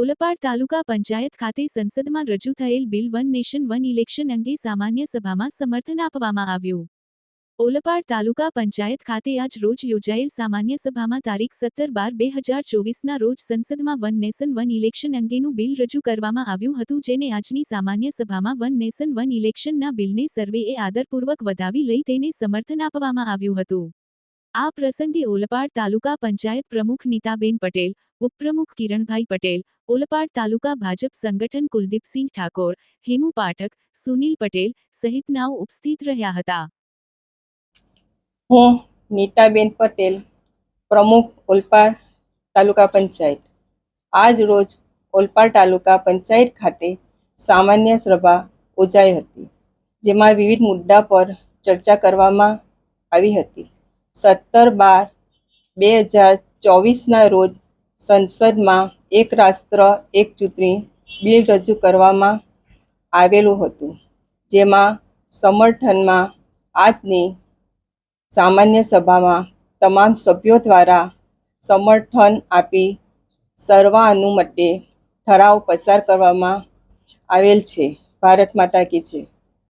ઓલપાડ તાલુકા પંચાયત ખાતે સંસદમાં રજૂ થયેલ bill one nation one election અંગે સામાન્ય સભામાં સમર્થન આપવામાં આવ્યું. ઓલપાડ તાલુકા પંચાયત ખાતે આજ રોજ યોજાયેલ સામાન્ય સભામાં તારીખ સત્તર બાર બે હજાર ચોવીસના રોજ સંસદમાં વન નેશન વન ઇલેક્શન અંગેનું બિલ રજૂ કરવામાં આવ્યું હતું, જેને આજની સામાન્ય સભામાં વન નેશન વન ઇલેક્શનના બિલને સર્વેએ આદરપૂર્વક વધાવી લઈ તેને સમર્થન આપવામાં આવ્યું હતું. આ પ્રસંગે ઓલપાડ તાલુકા પંચાયત પ્રમુખ નીતાબેન પટેલ, ઉપપ્રમુખ કિરણભાઈ પટેલ, ઓલપાડ તાલુકા ભાજપ સંગઠન કુલદીપસિંહ ઠાકોર, હેમુ પાઠક, સુનિલ પટેલ સહિતનાઓ ઉપસ્થિત રહ્યા હતા. હું નીતાબેન પટેલ, પ્રમુખ ઓલપાડ તાલુકા પંચાયત. આજ રોજ ઓલપાડ તાલુકા પંચાયત ખાતે સામાન્ય સભા યોજાઈ હતી, જેમાં વિવિધ મુદ્દા પર ચર્ચા કરવામાં આવી હતી. સત્તર બાર બે હજાર ચોવીસના રોજ સંસદમાં એક રાષ્ટ્ર, એક ચૂંટણી બિલ રજૂ કરવામાં આવેલું હતું, જેમાં સમર્થનમાં આજની સામાન્ય સભામાં તમામ સભ્યો દ્વારા સમર્થન આપી સર્વાનુમતે ઠરાવ પસાર કરવામાં આવેલ છે. ભારત માતા કી છે